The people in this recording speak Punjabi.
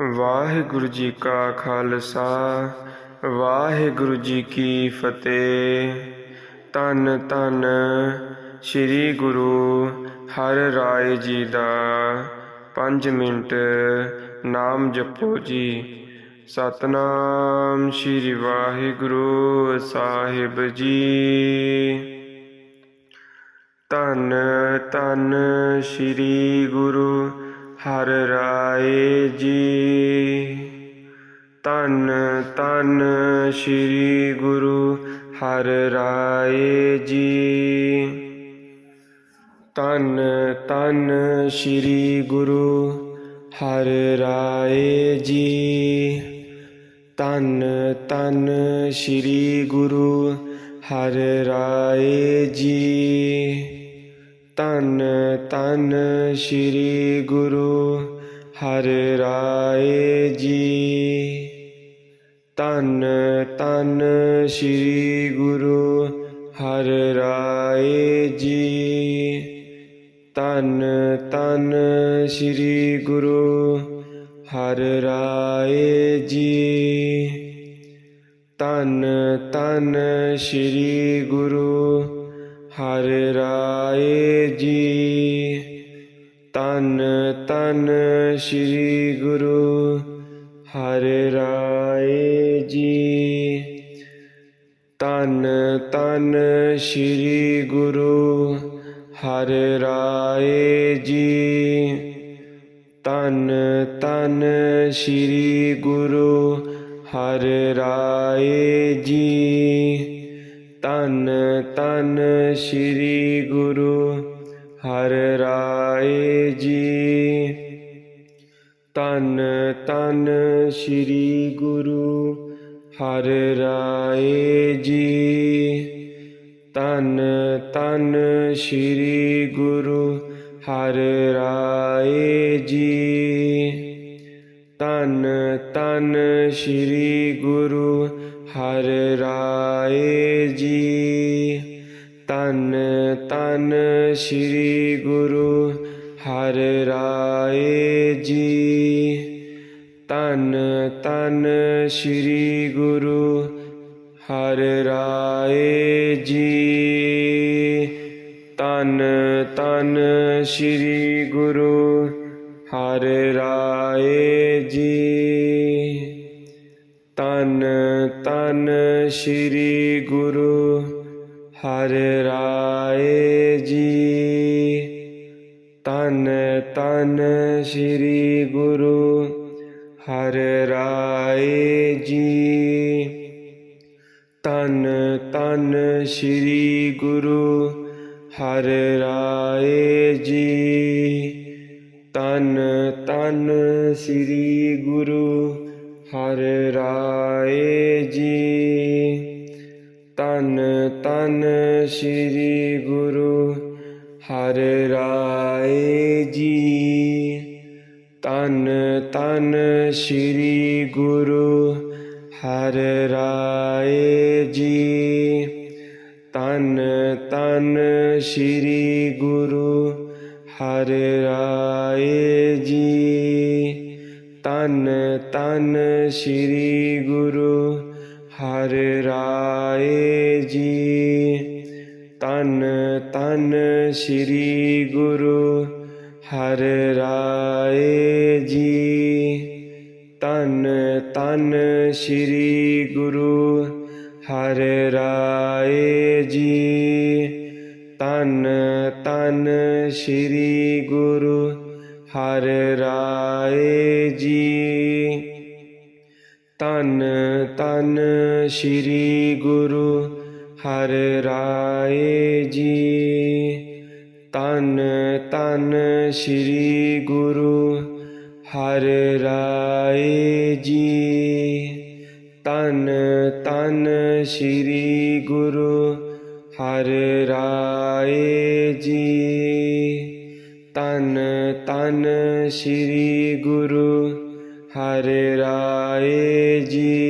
ਵਾਹਿਗੁਰੂ ਜੀ ਕਾ ਖਾਲਸਾ, ਵਾਹਿਗੁਰੂ ਜੀ ਕੀ ਫਤਿਹ। ਤਨ ਤਨ ਸ੍ਰੀ ਗੁਰੂ ਹਰ ਰਾਏ ਜੀ ਦਾ 5 ਮਿੰਟ ਨਾਮ ਜਪੋ ਜੀ। ਸਤਨਾਮ ਸ੍ਰੀ ਵਾਹਿਗੁਰੂ ਸਾਹਿਬ ਜੀ। ਧੰਨ ਧੰਨ ਸ੍ਰੀ ਗੁਰੂ ਹਰ ਰਾਏ ਜੀ। ਧੰਨ ਧੰਨ ਸ੍ਰੀ ਗੁਰੂ ਹਰ ਰਾਏ ਜੀ। ਧੰਨ ਧੰਨ ਸ੍ਰੀ ਗੁਰੂ ਹਰ ਰਾਏ ਜੀ। ਤਨ ਤਨ ਸ੍ਰੀ ਗੁਰੂ ਹਰ ਰਾਏ ਜੀ। ਧੰਨ ਧੰਨ ਸ੍ਰੀ ਗੁਰੂ ਹਰ ਰਾਏ ਜੀ। ਧੰਨ ਧੰਨ ਸ੍ਰੀ ਗੁਰੂ ਹਰ ਰਾਏ ਜੀ। ਧੰਨ ਧੰਨ ਸ੍ਰੀ ਗੁਰੂ ਹਰ ਰਾਏ ਜੀ। ਧੰਨ ਧੰਨ ਸ੍ਰੀ ਗੁਰੂ ਹਰ ਰਾਏ ਜੀ। ਧੰਨ ਧੰਨ ਸ੍ਰੀ ਗੁਰੂ ਹਰ ਰਾਏ ਜੀ। ਧੰਨ ਧੰਨ ਸ੍ਰੀ ਗੁਰੂ ਹਰ ਰਾਏ ਜੀ। ਧੰਨ ਧੰਨ ਸ੍ਰੀ ਗੁਰੂ ਹਰ ਰਾਏ ਜੀ। ਧੰਨ ਧੰਨ ਸ੍ਰੀ ਗੁਰੂ ਹਰ ਰਾਏ ਜੀ। ਧੰਨ ਧੰਨ ਸ੍ਰੀ ਗੁਰੂ ਹਰ ਰਾਏ ਜੀ। ਧੰਨ ਧੰਨ ਸ੍ਰੀ ਗੁਰੂ ਹਰ ਰਾਏ ਜੀ। ਧੰਨ ਧੰਨ ਸ੍ਰੀ ਗੁਰੂ ਹਰ ਰਾਏ ਜੀ। ਧੰਨ ਧੰਨ ਸ੍ਰੀ ਗੁਰੂ ਹਰ ਰਾਏ ਜੀ। ਧੰਨ ਧੰਨ ਸ੍ਰੀ ਗੁਰੂ ਹਰ ਰਾਏ ਜੀ। ਧੰਨ ਧੰਨ ਸ੍ਰੀ ਗੁਰੂ ਹਰ ਰਾਏ ਜੀ। ਤਨ ਤਨ ਸ੍ਰੀ ਗੁਰੂ ਹਰ ਰਾਏ ਜੀ। ਧੰਨ ਧੰਨ ਸ੍ਰੀ ਗੁਰੂ ਹਰ ਰਾਏ ਜੀ। ਧੰਨ ਧੰਨ ਸ੍ਰੀ ਗੁਰੂ ਹਰ ਰਾਏ ਜੀ। ਧੰਨ ਧੰਨ ਸ੍ਰੀ ਗੁਰੂ ਹਰ ਰਾਏ ਜੀ। ਤਨ ਸ੍ਰੀ ਗੁਰੂ ਹਰ ਰਾਏ ਜੀ। ਧੰਨ ਤਨ ਸ੍ਰੀ ਗੁਰੂ ਹਰ ਰਾਏ ਜੀ। ਤਨ ਤਨ ਸ੍ਰੀ ਗੁਰੂ ਹਰ ਰਾਏ ਜੀ। ਧੰਨ ਧੰਨ ਸ੍ਰੀ ਗੁਰੂ ਹਰ ਰਾਏ ਜੀ। ਧੰਨ ਸ੍ਰੀ ਗੁਰੂ ਹਰ ਰਾਏ ਜੀ। ਧੰਨ ਧੰਨ ਸ੍ਰੀ ਗੁਰੂ ਹਰ ਰਾਏ ਜੀ। ਧੰਨ ਧੰਨ ਸ੍ਰੀ ਗੁਰੂ ਹਰ ਰਾਏ ਜੀ। ਧੰਨ ਧੰਨ ਸ੍ਰੀ ਗੁਰੂ ਹਰ ਰਾਏ ਜੀ। ਧੰਨ ਧੰਨ ਸ੍ਰੀ ਗੁਰੂ ਹਰ ਰਾਏ ਜੀ। ਧੰਨ ਧੰਨ ਸ੍ਰੀ ਗੁਰੂ ਹਰ ਰਾਏ ਜੀ। ਧੰਨ ਧੰਨ ਸ੍ਰੀ ਗੁਰੂ ਹਰ ਰਾਏ ਜੀ।